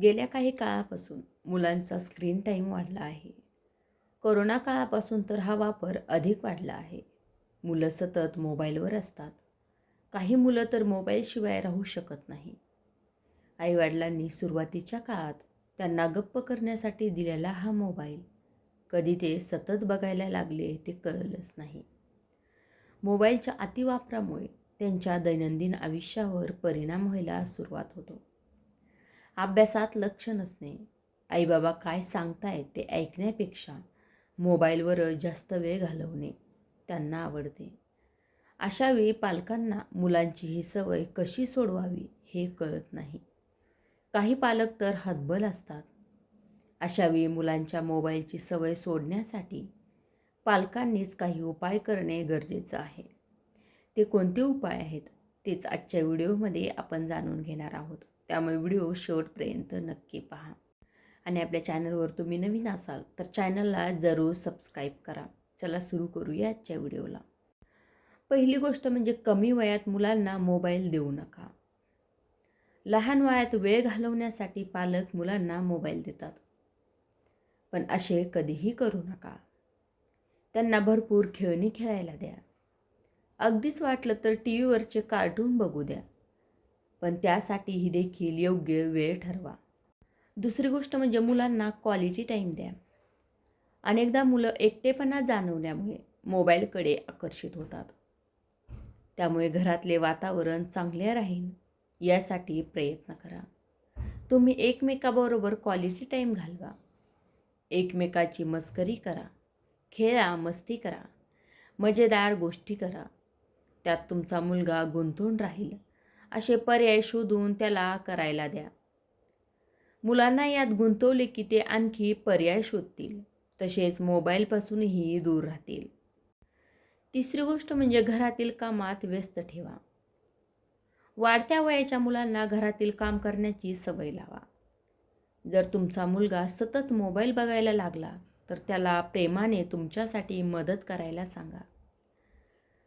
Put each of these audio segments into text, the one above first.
गेल्या काही काळापासून मुलांचा स्क्रीन टाईम वाढला आहे. कोरोना काळापासून तर हा वापर अधिक वाढला आहे. मुलं सतत मोबाईलवर असतात. काही मुलं तर मोबाईलशिवाय राहू शकत नाही. आईवडिलांनी सुरुवातीच्या काळात त्यांना गप्प करण्यासाठी दिलेला हा मोबाईल कधी ते सतत बघायला लागले ते कळलंच नाही. मोबाईलच्या अतिवापरामुळे त्यांच्या दैनंदिन आयुष्यावर परिणाम व्हायला सुरुवात होतो. अभ्यासात लक्ष नसणे. आईबाबा काय सांगतायत ते ऐकण्यापेक्षा मोबाईलवर जास्त वेळ घालवणे त्यांना आवडते. अशावेळी पालकांना मुलांची ही सवय कशी सोडवावी हे कळत नाही. काही पालक तर हतबल असतात. अशावेळी मुलांच्या मोबाईलची सवय सोडण्यासाठी पालकांनीच काही उपाय करणे गरजेचं आहे. ते कोणते उपाय आहेत तेच आजच्या व्हिडिओमध्ये आपण जाणून घेणार आहोत. त्यामुळे व्हिडिओ शेवटपर्यंत नक्की पहा. आणि आपल्या चॅनलवर तुम्ही नवीन असाल तर चॅनलला जरूर सबस्क्राईब करा. चला सुरू करूया आजच्या व्हिडिओला. पहिली गोष्ट म्हणजे कमी वयात मुलांना मोबाईल देऊ नका. लहान वयात वेळ घालवण्यासाठी पालक मुलांना मोबाईल देतात. पण असे कधीही करू नका. त्यांना भरपूर खेळणी खेळायला द्या. अगदीच वाटलं तर टी व्हीवरचे कार्टून बघू द्या. पण त्यासाठीही देखील योग्य वेळ ठरवा. दुसरी गोष्ट म्हणजे मुलांना क्वालिटी टाईम द्या. अनेकदा मुलं एकटेपणा जाणवल्यामुळे मोबाईलकडे आकर्षित होतात. त्यामुळे घरातले वातावरण चांगले राहील यासाठी प्रयत्न करा. तुम्ही एकमेकाबरोबर क्वालिटी टाईम घालवा. एकमेकाची मस्करी करा. खेळा मस्ती करा. मजेदार गोष्टी करा. त्यात तुमचा मुलगा गुंतून राहील. असे पर्याय शोधून त्याला करायला द्या. मुलांना यात गुंतवले की ते आणखी पर्याय शोधतील. तसेच मोबाईलपासूनही दूर राहतील. तिसरी गोष्ट म्हणजे घरातील कामात व्यस्त ठेवा. वाढत्या वयाच्या मुलांना घरातील काम करण्याची सवय लावा. जर तुमचा मुलगा सतत मोबाईल बघायला लागला तर त्याला प्रेमाने तुमच्यासाठी मदत करायला सांगा.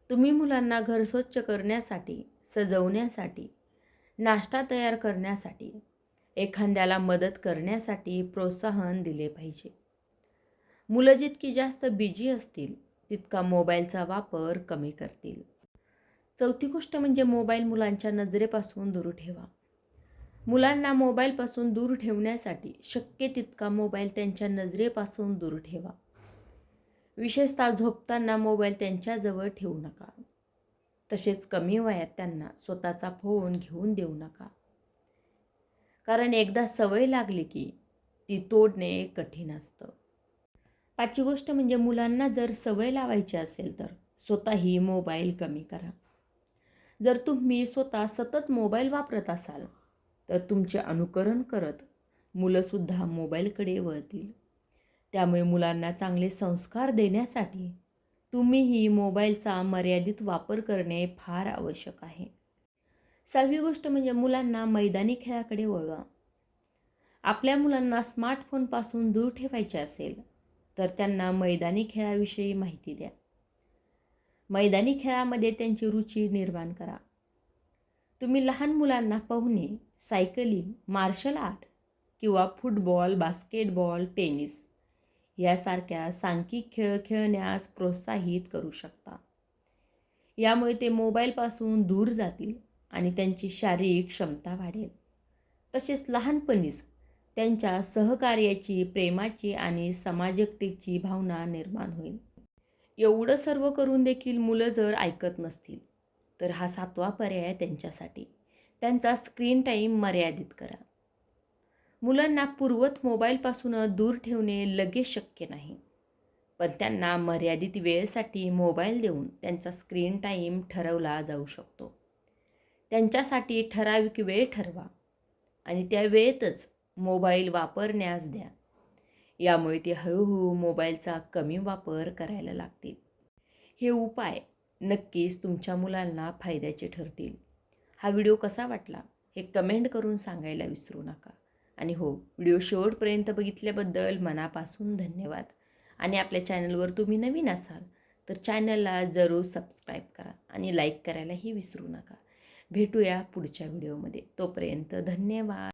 तुम्ही मुलांना घर स्वच्छ करण्यासाठी सजवण्यासाठी नाश्ता तयार करण्यासाठी एखाद्याला मदत करण्यासाठी प्रोत्साहन दिले पाहिजे. मुलं जितकी जास्त बिजी असतील तितका मोबाईलचा वापर कमी करतील. चौथी गोष्ट म्हणजे मोबाईल मुलांच्या नजरेपासून दूर ठेवा. मुलांना मोबाईलपासून दूर ठेवण्यासाठी शक्य तितका मोबाईल त्यांच्या नजरेपासून दूर ठेवा. विशेषतः झोपताना मोबाईल त्यांच्याजवळ ठेवू नका. तसेच कमी वयात त्यांना स्वतःचा फोन घेऊन देऊ नका. कारण एकदा सवय लागली की ती तोडणे कठीण असतं. पाचवी गोष्ट म्हणजे मुलांना जर सवय लावायची असेल तर स्वतःही मोबाईल कमी करा. जर तुम्ही स्वतः सतत मोबाईल वापरत असाल तर तुमचे अनुकरण करत मुलंसुद्धा मोबाईलकडे वळतील. त्यामुळे मुलांना चांगले संस्कार देण्यासाठी तुम्हीही मोबाईलचा मर्यादित वापर करणे फार आवश्यक आहे. सहावी गोष्ट म्हणजे मुलांना मैदानी खेळाकडे वळवा. आपल्या मुलांना स्मार्टफोनपासून दूर ठेवायचे असेल तर त्यांना मैदानी खेळाविषयी माहिती द्या. मैदानी खेळामध्ये त्यांची रुची निर्माण करा. तुम्ही लहान मुलांना पोहणे सायकलिंग मार्शल आर्ट किंवा फुटबॉल बास्केटबॉल टेनिस यासारख्या सांख्यिक खेळ खेळण्यास प्रोत्साहित करू शकता. यामुळे ते मोबाईलपासून दूर जातील आणि त्यांची शारीरिक क्षमता वाढेल. तसेच लहानपणीच त्यांच्या सहकार्याची प्रेमाची आणि समाजकतेची भावना निर्माण होईल. एवढं सर्व करून देखील मुलं जर ऐकत नसतील तर हा सातवा पर्याय त्यांच्यासाठी. त्यांचा स्क्रीन टाईम मर्यादित करा. मुलांना पूर्वत मोबाईलपासून दूर ठेवणे लगेच शक्य नाही. पण त्यांना मर्यादित वेळेसाठी मोबाईल देऊन त्यांचा स्क्रीन टाईम ठरवला जाऊ शकतो. त्यांच्यासाठी ठराविक वेळ ठरवा आणि त्या वेळेतच मोबाईल वापरण्यास द्या. यामुळे ते हळूहळू मोबाईलचा कमी वापर करायला लागतील. हे उपाय नक्कीच तुमच्या मुलांना फायद्याचे ठरतील. हा व्हिडिओ कसा वाटला हे कमेंट करून सांगायला विसरू नका. आणि हो व्हिडिओ शेवटपर्यंत बघितल्याबद्दल मनापासून धन्यवाद. आणि आपल्या चॅनलवर तुम्ही नवीन असाल तर चॅनलला जरूर सबस्क्राईब करा आणि लाईक करायलाही विसरू नका. भेटूया पुढच्या व्हिडिओमध्ये. तोपर्यंत धन्यवाद.